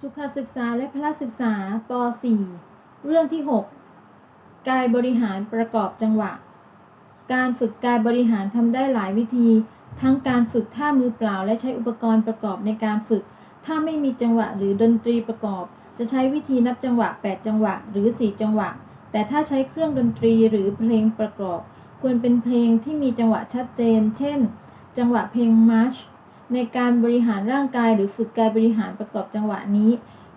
สุขศึกษาและพละศึกษาป .4 เรื่องที่ 6 กายบริหารประกอบจังหวะ การฝึกกายบริหารทำได้หลายวิธี ทั้งการฝึกท่ามือเปล่าและใช้อุปกรณ์ประกอบในการฝึก ถ้าไม่มีจังหวะหรือดนตรีประกอบ จะใช้วิธีนับจังหวะ 8 จังหวะ หรือ 4 จังหวะ แต่ถ้าใช้เครื่องดนตรีหรือเพลงประกอบ ควรเป็นเพลงที่มีจังหวะชัดเจน เช่น จังหวะเพลงมาร์ช ในการบริหารร่างกายหรือฝึกการบริหารประกอบจังหวะนี้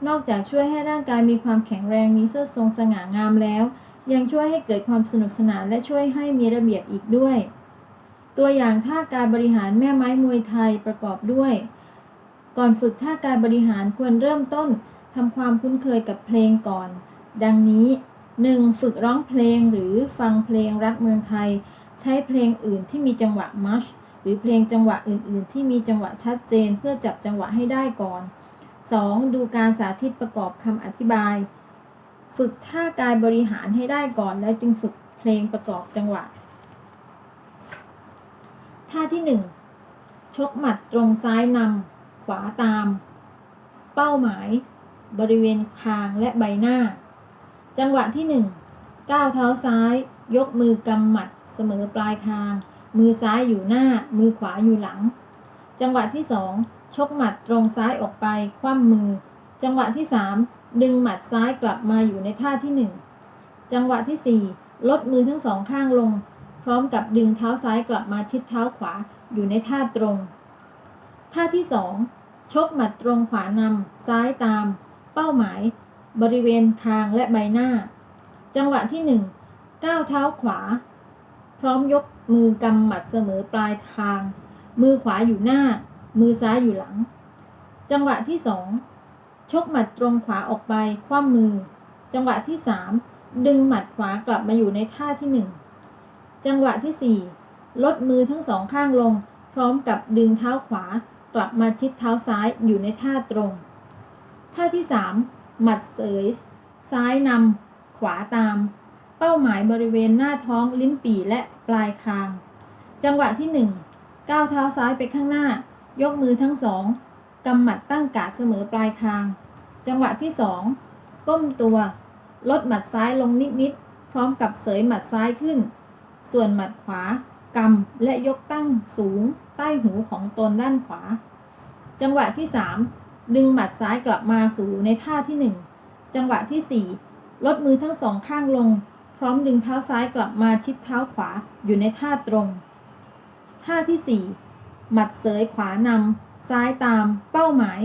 นอกจากช่วยให้ร่างกายมีความแข็งแรงมีสวดทรงสง่างามแล้ว ยังช่วยให้เกิดความสนุกสนานและช่วยให้มีระเบียบอีกด้วย ตัวอย่างท่าการบริหารแม่ไม้มวยไทยประกอบด้วย ก่อนฝึกท่าการบริหารควรเริ่มต้นทำความคุ้นเคยกับเพลงก่อน ดังนี้ 1. ฝึกร้องเพลงหรือฟังเพลงรักเมืองไทย ใช้เพลงอื่นที่มีจังหวะมัช รือเพลงจังหวะอื่น ๆ ที่มีจังหวะชัดเจนเพื่อจับจังหวะให้ได้ก่อน 2. ดูการสาธิตประกอบคำอธิบาย ฝึกท่ากายบริหารให้ได้ก่อน แล้วจึงฝึกเพลงประกอบจังหวะ ท่าที่ 1 ชกหมัดตรงซ้ายนำขวาตาม เป้าหมาย บริเวณคางและใบหน้า จังหวะที่ 1 ก้าวเท้าซ้าย ยกมือกำหมัดเสมอปลายคาง มือซ้ายอยู่หน้า มือขวาอยู่หลัง จังหวะที่ 2 ชกหมัดตรงซ้ายออกไป คว่ำมือ จังหวะที่ 3 ดึงหมัดซ้ายกลับมาอยู่ในท่าที่ 1 จังหวะที่ 4 ลดมือทั้งสองข้างลง พร้อมกับดึงเท้าซ้ายกลับมาชิดเท้าขวาอยู่ในท่าตรง ท่าที่ 2 ชกหมัดตรงขวานำซ้ายตาม เป้าหมาย บริเวณคางและใบหน้า จังหวะที่ 1 ก้าวเท้าขวา พร้อมยก มือกำหมัดเสมอปลายคาง มือขวาอยู่หน้า มือซ้ายอยู่หลัง จังหวะที่2ชกหมัดตรงขวาออกไป คว่ำมือ จังหวะที่3ดึงหมัดขวากลับมาอยู่ในท่าที่1จังหวะที่4ลดมือทั้งสองข้างลง พร้อมกับดึงเท้าขวากลับมาชิดเท้าซ้ายอยู่ในท่าตรง ท่าที่3หมัดเสยซ้ายนำขวาตาม เป้าหมายบริเวณหน้าท้องลิ้นปี่ และปลายคาง จังหวะที่ 1 ก้าวเท้าซ้ายไปข้างหน้า ยกมือทั้งสองกำหมัดตั้งกาดเสมอปลายคาง จังหวะที่ 2 ก้มตัว ลดหมัดซ้ายลงนิดๆพร้อมกับเสยหมัดซ้ายขึ้น ส่วนหมัดขวากำและยกตั้งสูง ใต้หูของตนด้านขวา จังหวะที่ 3 ดึงหมัดซ้ายกลับมาสู่ในท่าที่ 1 จังหวะที่ 4 ลดมือทั้งสองข้างลง พร้อมดึงเท้าซ้ายกลับมาชิดเท้าขวาอยู่ในท่าตรง ท่าที่ 4 หมัดเสยขวานำซ้ายตามเป้าหมาย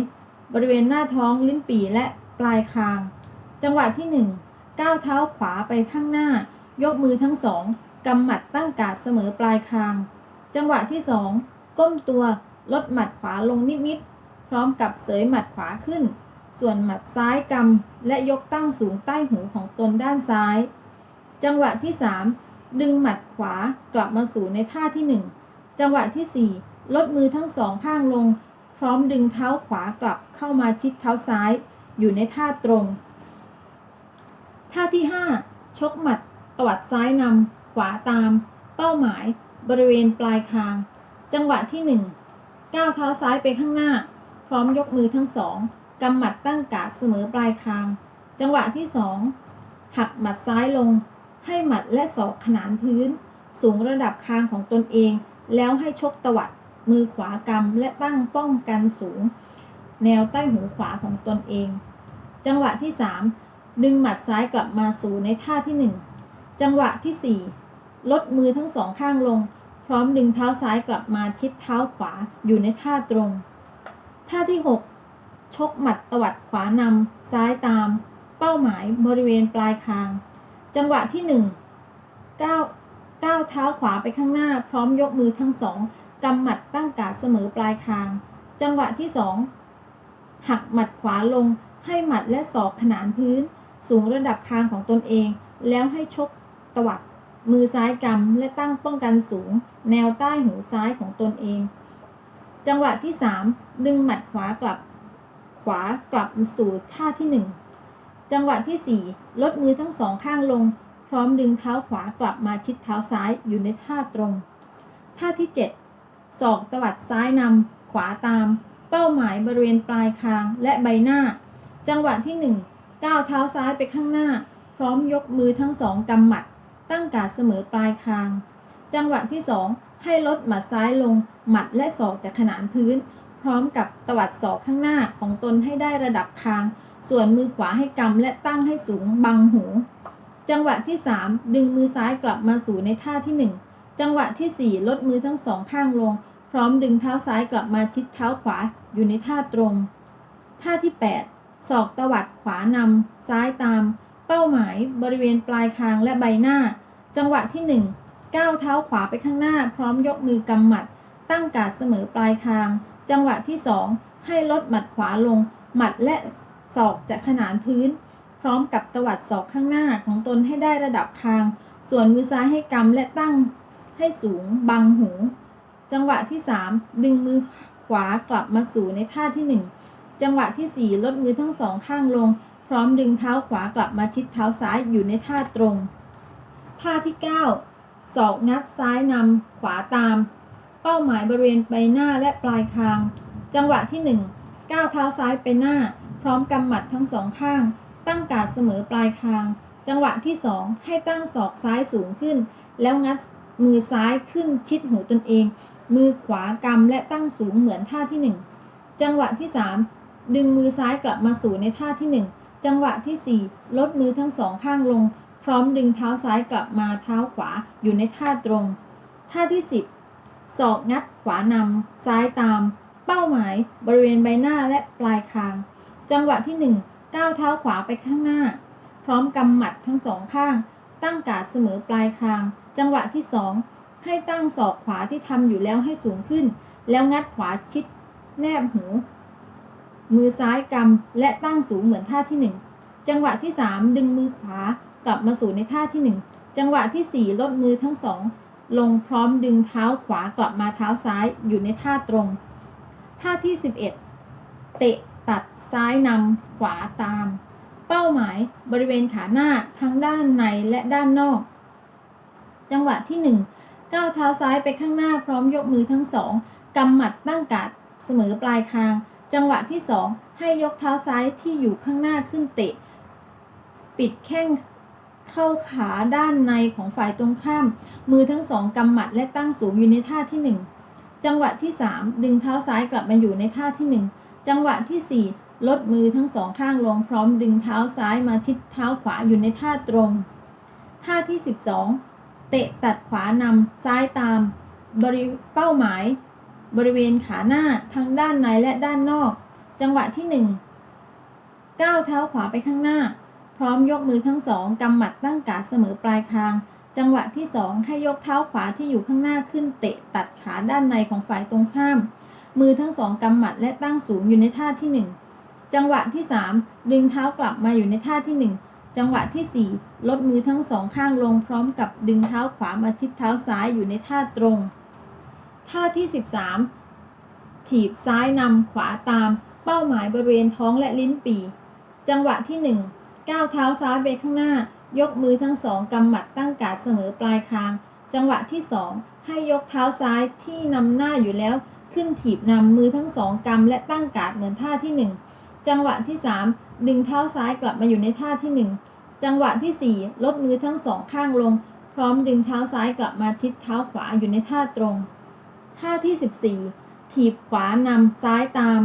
บริเวณหน้าท้องลิ้นปี่และปลายคาง จังหวะที่ 1 ก้าวเท้าขวาไปข้างหน้า ยกมือทั้งสองกำหมัดตั้งกาดเสมอปลายคาง จังหวะที่ 2 ก้มตัวลดหมัดขวาลงนิดๆพร้อมกับเสยหมัดขวาขึ้น ส่วนหมัดซ้ายกำและยกตั้งสูงใต้หูของตนด้านซ้าย จังหวะที่ 3 ดึงหมัดขวากลับมาสู่ในท่าที่ 1 จังหวะที่ 4 ลดมือทั้งสองข้างลง พร้อมดึงเท้าขวากลับเข้ามาชิดเท้าซ้าย อยู่ในท่าตรง ท่าที่ 5 ชกหมัด ตวัดซ้ายนำขวาตาม เป้าหมาย บริเวณปลายคาง จังหวะที่ 1 ก้าวเท้าซ้ายไปข้างหน้า พร้อมยกมือทั้งสองกำหมัดตั้งกาดเสมอปลายคาง จังหวะที่ 2 หักหมัดซ้ายลง ให้หมัดและศอกขนานพื้น สูงระดับคางของตนเอง แล้วให้ชกตวัด มือขวากำและตั้งป้องกันสูง แนวใต้หูขวาของตนเอง จังหวะที่ 3 ดึงหมัดซ้ายกลับมาสู่ในท่าที่ 1 จังหวะที่ 4 ลดมือทั้งสองข้างลง พร้อมดึงเท้าซ้ายกลับมาชิดเท้าขวาอยู่ในท่าตรง ท่าที่ 6 ชกหมัดตวัดขวานำซ้ายตาม เป้าหมายบริเวณปลายคาง จังหวะที่1ก้าวก้าวเท้าขวาไปข้างหน้า พร้อมยกมือทั้งสองกำหมัดตั้งกาดเสมอปลายคาง จังหวะที่2หักหมัดขวาลง ให้หมัดและศอกขนานพื้น สูงระดับคางของตนเอง แล้วให้ชกตวัดมือซ้ายกำและตั้งป้องกันสูง แนวใต้หูซ้ายของตนเอง จังหวะที่ 3 ดึงหมัดขวากลับ ขวากลับสู่ท่าที่ 1 จังหวะที่ 4 ลดมือทั้งสองข้างลง พร้อมดึงเท้าขวากลับมาชิดเท้าซ้ายอยู่ในท่าตรง ท่าที่ 7 ศอกตวัดซ้ายนำขวาตาม เป้าหมายบริเวณปลายคางและใบหน้า จังหวะที่หนึ่งก้าวเท้าซ้ายไปข้างหน้า พร้อมยกมือทั้งสองกำหมัด ตั้งการดเสมอปลายคาง จังหวะที่สองให้ลดหมัดซ้ายลง หมัดและศอกจากขนานพื้น พร้อมกับตวัดศอกข้างหน้าของตนให้ได้ระดับคาง ส่วนมือขวาให้กำและตั้งให้สูงบังหู จังหวะที่ 3 ดึงมือซ้ายกลับมาสู่ในท่าที่ 1 จังหวะทีสี่ 4 ลดมือทั้งสองข้างลง พร้อมดึงเท้าซ้ายกลับมาชิดเท้าขวาอยู่ในท่าตรง ท่าที่ 8 ศอกตวัดขวานำซ้ายตาม เป้าหมายบริเวณปลายคางและใบหน้า จังหวะที่ 1 ก้าวเท้าขวาไปข้างหน้า พร้อมยกมือกำหมัด ตั้งการดเสมอปลายคาง จังหวะที่ 2 ให้ลดหมัดขวาลง หมัดและ ศอกจากขนานพื้น พร้อมกับตวัดศอกข้างหน้าของตนให้ได้ระดับคาง ส่วนมือซ้ายให้กำและตั้งให้สูงบังหู จังหวะที่ 3 ดึงมือขวากลับมาสู่ในท่าที่ 1 จังหวะที่ 4 ลดมือทั้งสองข้างลง พร้อมดึงเท้าขวากลับมาชิดเท้าซ้ายอยู่ในท่าตรง ท่าที่ 9 ศอกงัดซ้ายนำขวาตาม เป้าหมายบริเวณใบหน้าและปลายคาง จังหวะที่ 1 ก้าวเท้าซ้ายไปหน้า ร้อมกำหมัดทั้งสองข้าง ตั้งการดเสมอปลายคาง จังหวะที่2ให้ตั้งศอกซ้ายสูงขึ้น แล้วงัดมือซ้ายขึ้นชิดหูตนเอง มือขวากำและตั้งสูงเหมือนท่าที่1จังหวะที่3ดึงมือซ้ายกลับมาสู่ในท่าที่1จังหวะทีสี่4ลดมือทั้งสองข้างลง พร้อมดึงเท้าซ้ายกลับมาเท้าขวาอยู่ในท่าตรง ท่าที่10ศอกงัดขวานำซ้ายตาม เป้าหมายบริเวณใบหน้าและปลายคาง จังหวะที่ 1 ก้าวเท้าขวาไปข้างหน้า พร้อมกำหมัดทั้งสองข้าง ตั้งกาดเสมอปลายคาง จังหวะที่ 2 ให้ตั้งศอกขวาที่ทำอยู่แล้วให้สูงขึ้น แล้วงัดขวาชิด แนบหู มือซ้ายกำและตั้งสูงเหมือนท่าที่ 1 จังหวะที่ 3 ดึงมือขวากลับมาสู่ในท่าที่ 1 จังหวะที่ 4 ลดมือทั้งสองลงพร้อมดึงเท้าขวากลับมาเท้าซ้ายอยู่ในท่าตรง ท่าที่ 11 เตะ ตัดซ้ายนำขวาตาม เป้าหมายบริเวณขาหน้าทั้งด้านในและด้านนอก จังหวะที่ 1 ก้าวเท้าซ้ายไปข้างหน้าพร้อมยกมือทั้งสองกำหมัดตั้งการดเสมอปลายคาง จังหวะที่ 2 ให้ยกเท้าซ้ายที่อยู่ข้างหน้าขึ้นเตะ ปิดแข้งเข้าขาด้านในของฝ่ายตรงข้าม มือทั้งสองกำหมัดและตั้งสูงอยู่ในท่าที่ 1 จังหวะที่ 3 ดึงเท้าซ้ายกลับมาอยู่ในท่าที่ 1 จังหวะที่ 4 ลดมือทั้งสองข้างลงพร้อมดึงเท้าซ้ายมาชิดเท้าขวาอยู่ในท่าตรง ท่าที่ 12 เตะตัดขวานำซ้ายตาม บริเป้าหมาย บริเวณขาหน้าทั้งด้านในและด้านนอก จังหวะที่ 1 ก้าวเท้าขวาไปข้างหน้า พร้อมยกมือทั้งสองกำหมัดตั้งกาเสมอปลายคางจังหวะที่ 2 ให้ยกเท้าขวาที่อยู่ข้างหน้าขึ้นเตะตัดขาด้านในของฝ่ายตรงข้าม มือทั้งสองกำหมัดและตั้งสูงอยู่ในท่าที่ 1 จังหวะที่ 3 ดึงเท้ากลับมาอยู่ในท่าที่ 1 จังหวะที่ 4 ลดมือทั้งสองข้างลงพร้อมกับดึงเท้าขวามาชิดเท้าซ้ายอยู่ในท่าตรง ท่าที่ 13 ถีบซ้ายนำขวาตาม เป้าหมายบริเวณท้องและลิ้นปี่ จังหวะที่ 1 ก้าวเท้าซ้ายไปข้างหน้า ยกมือทั้งสองกำหมัดตั้งกาดเสมอปลายคาง จังหวะที่ 2 ให้ยกเท้าซ้ายที่นำหน้าอยู่แล้ว ขึ้นถีบนำมือทั้งสองกำและตั้งกาดเหมือนท่าที่1จังหวะที่3ดึงเท้าซ้ายกลับมาอยู่ในท่าที่1จังหวะที่4ลดมือทั้งสองข้างลง พร้อมดึงเท้าซ้ายกลับมาชิดเท้าขวาอยู่ในท่าตรงท่าที่14ถีบขวานำซ้ายตาม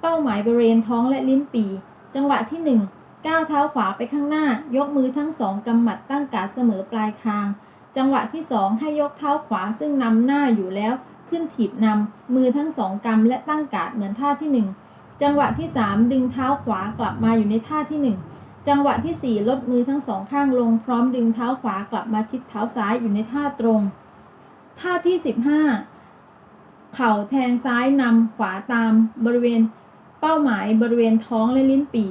เป้าหมายบริเวณท้องและลิ้นปี จังหวะที่1ก้าวเท้าขวาไปข้างหน้า ยกมือทั้งสองกำหมัดตั้งกาดเสมอปลายคาง จังหวะที่2ให้ยกเท้าขวาซึ่งนำหน้าอยู่แล้ว ขึ้นถีบนำมือทั้งสองกำและตั้งกาดเหมือนท่าที่1จังหวะที่3ดึงเท้าขวากลับมาอยู่ในท่าที่1จังหวะที่4ลดมือทั้งสองข้างลง พร้อมดึงเท้าขวากลับมาชิดเท้าซ้ายอยู่ในท่าตรง ท่าที่15เข่าแทงซ้ายนำขวาตามบริเวณ เป้าหมายบริเวณท้องและลิ้นปี่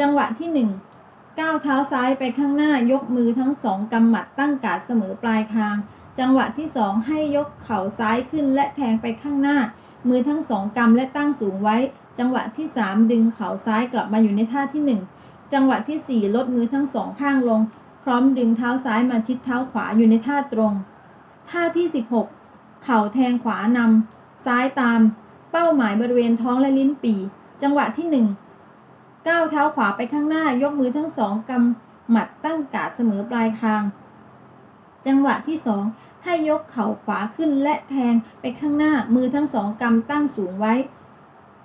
จังหวะที่1ก้าวเท้าซ้ายไปข้างหน้ายกมือทั้งสองกำหมัดตั้งกาดเสมอปลายคาง จังหวะที่ 2 ให้ยกเข่าซ้ายขึ้นและแทงไปข้างหน้า มือทั้งสองกำและตั้งสูงไว้ จังหวะที่ 3 ดึงเข่าซ้ายกลับมาอยู่ในท่าที่ 1 จังหวะที่ 4 ลดมือทั้งสองข้างลง พร้อมดึงเท้าซ้ายมาชิดเท้าขวาอยู่ในท่าตรง ท่าที่ 16 เข่าแทงขวานำซ้ายตาม เป้าหมายบริเวณท้องและลิ้นปี่ จังหวะที่ก้าวเท้าขวาไปข้างหน้ายกมือทั้งสองกำหมัดตั้งกาดเสมอปลายคาง จังหวะที่สองให้ยกเข่าขวาขึ้นและแทงไปข้างหน้ามือทั้งสองกำตั้งสูงไว้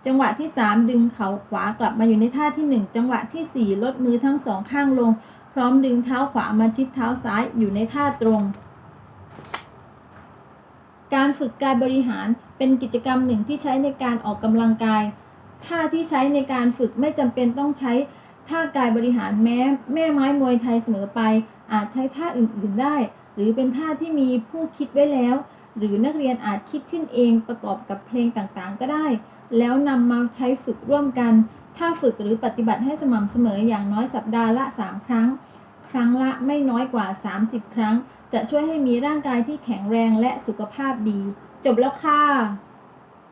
จังหวะที่สามดึงเข่าขวากลับมาอยู่ในท่าที่หนึ่งจังหวะที่สี่ลดมือทั้งสองข้างลง พร้อมดึงเท้าขวามาชิดเท้าซ้ายอยู่ในท่าตรง การฝึกกายบริหารเป็นกิจกรรมหนึ่งที่ใช้ในการออกกำลังกายท่าที่ใช้ในการฝึกไม่จำเป็นต้องใช้ท่ากายบริหารแม้ แม่ไม้มวยไทยเสมอไป อาจใช้ท่าอื่นๆได้ หรือเป็นท่าที่มีผู้คิดไว้แล้ว หรือนักเรียนอาจคิดขึ้นเองประกอบกับเพลงต่างๆ ก็ได้ แล้วนำมาใช้ฝึกร่วมกัน ถ้าฝึกหรือปฏิบัติให้สม่ำเสมออย่างน้อยสัปดาห์ละ 3 ครั้ง ครั้งละไม่น้อยกว่า 30 ครั้ง จะช่วยให้มีร่างกายที่แข็งแรงและสุขภาพดี จบแล้วค่ะ